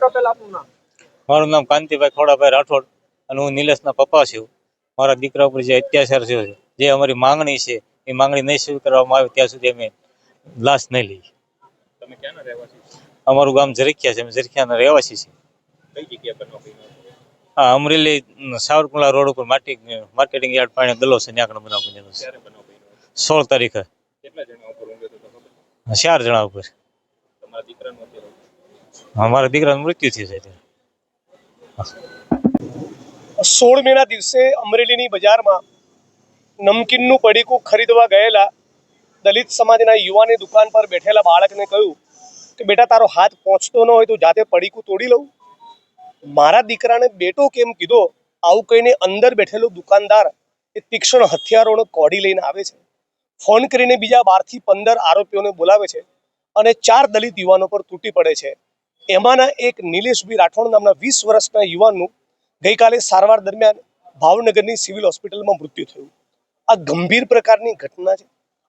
આગળ પહેલા આપનું નામ? મારું નામ કાંતિભાઈ ખોડાભાઈ રાઠોડ અને હું નિલેશના પપ્પા છું. મારા દીકરા ઉપર જે અત્યાચાર થયો છે જે અમારી માંગણી છે એ માંગણી નહીં સ્વીકારવામાં આવે ત્યાં સુધી અમે લાશ નહીં લઈએ. તમે ક્યાંના રહેવાસી અમારું ગામ ઝરખિયા છે અમે ઝરખિયાના રહેવાસી છીએ. કઈ જગ્યા? આ અમરેલી અમ, સાવરકુંડલા રોડ ઉપર માટી માર્કેટિંગ યાર્ડ પાણી દલો છે ત્યાં બનાવ બનેલો છે? સોળ તારીખે. કેટલા જણા ઉપર ઊંઘ્યો હતો તો ખબર? ચાર જણા ઉપર. અમારા દીકરાનું મૃત્યુ થયું છે સોળ મેના દિવસે અમરેલીની બજારમાં નમકીનનું પડીકું ખરીદવા ગયેલા દલિત સમાજના યુવાને દુકાન પર બેઠેલા બાળકને કહ્યું કે, બેટા, તારો હાથ પહોંચતો ન હોય તો જાતે પડીકું તોડી લઉં. મારા દીકરાને બેટો કેમ કીધો? આવું કહીને અંદર બેઠેલો દુકાનદાર એ તીક્ષ્ણ હથિયારોનો કોડી લઈને આવે છે. ફોન કરીને બીજા બારથી પંદર આરોપીઓને બોલાવે છે અને ચાર દલિત યુવાનો પર તૂટી પડે છે. એમાંના એક નિલેશભાઈ રાઠોડ નામના વીસ વર્ષના યુવાનનું ગઈકાલે સારવાર દરમિયાન ભાવનગરની સિવિલ હોસ્પિટલમાં મૃત્યુ થયું. આ ગંભીર પ્રકારની ઘટના છે.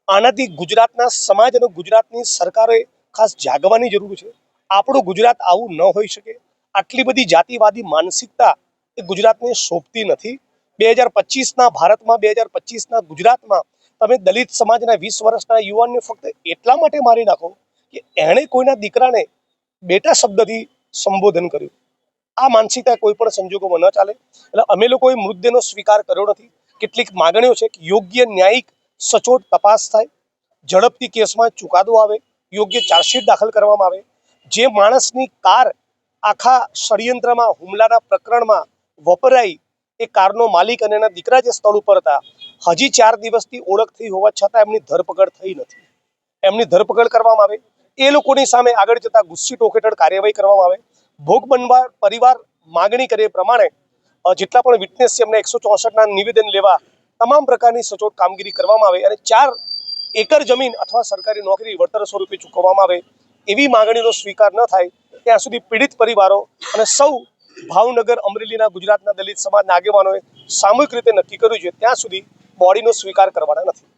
આનાથી ગુજરાતના સમાજ અને ગુજરાતની સરકારે ખાસ જાગવાની જરૂર છે. આપણું ગુજરાત આવું ન હોઈ શકે. આટલી બધી જાતિવાદી માનસિકતા એ ગુજરાતને શોભતી નથી. બે હજાર પચીસના ભારતમાં, બે હજાર પચીસના ગુજરાતમાં તમે દલિત સમાજના વીસ વર્ષના યુવાનને ફક્ત એટલા માટે મારી નાખો કે એણે કોઈના દીકરાને બેટા શબ્દથી સંબોધન કર્યું. આ માનસિકતા કોઈ પણ સંજોગોમાં ન ચાલે. એટલે અમે લોકોએ મૃતદેહનો સ્વીકાર કર્યો નથી. કેટલીક માગણીઓ છે કે યોગ્ય ન્યાયિક સચોટ તપાસ થાય. ઝડપથી કેસમાં ચુકાદો આવે. યોગ્ય ચાર્જશીટ દાખલ કરવામાં આવે. જે માણસની કાર આખા ષડયંત્રમાં, હુમલાના પ્રકરણમાં વપરાઈ, એ કારનો માલિક અને એના દીકરા જે સ્થળ ઉપર હતા, હજી ચાર દિવસથી ઓળખ થઈ હોવા છતાં એમની ધરપકડ થઈ નથી. એમની ધરપકડ કરવામાં આવે. એ લોકોની સામે આગળ જતા ગુસ્સી ટોક હેઠળ કાર્યવાહી કરવામાં આવે. ભોગ બનવા પરિવાર માગણી કરે પ્રમાણે જેટલા પણ વિટનેસ છે એમને એકસો ચોસઠના નિવેદન લેવા તમામ પ્રકારની સચોટ કામગીરી કરવામાં આવે અને ચાર એકર જમીન અથવા સરકારી નોકરી વળતર સ્વરૂપે ચૂકવવામાં આવે એવી માગણીનો સ્વીકાર ન થાય, ત્યાં સુધી પીડિત પરિવારો અને સૌ ભાવનગર, અમરેલીના ગુજરાતના દલિત સમાજના આગેવાનોએ સામૂહિક રીતે નક્કી કર્યું છે, ત્યાં સુધી બોડીનો સ્વીકાર કરવાના નથી.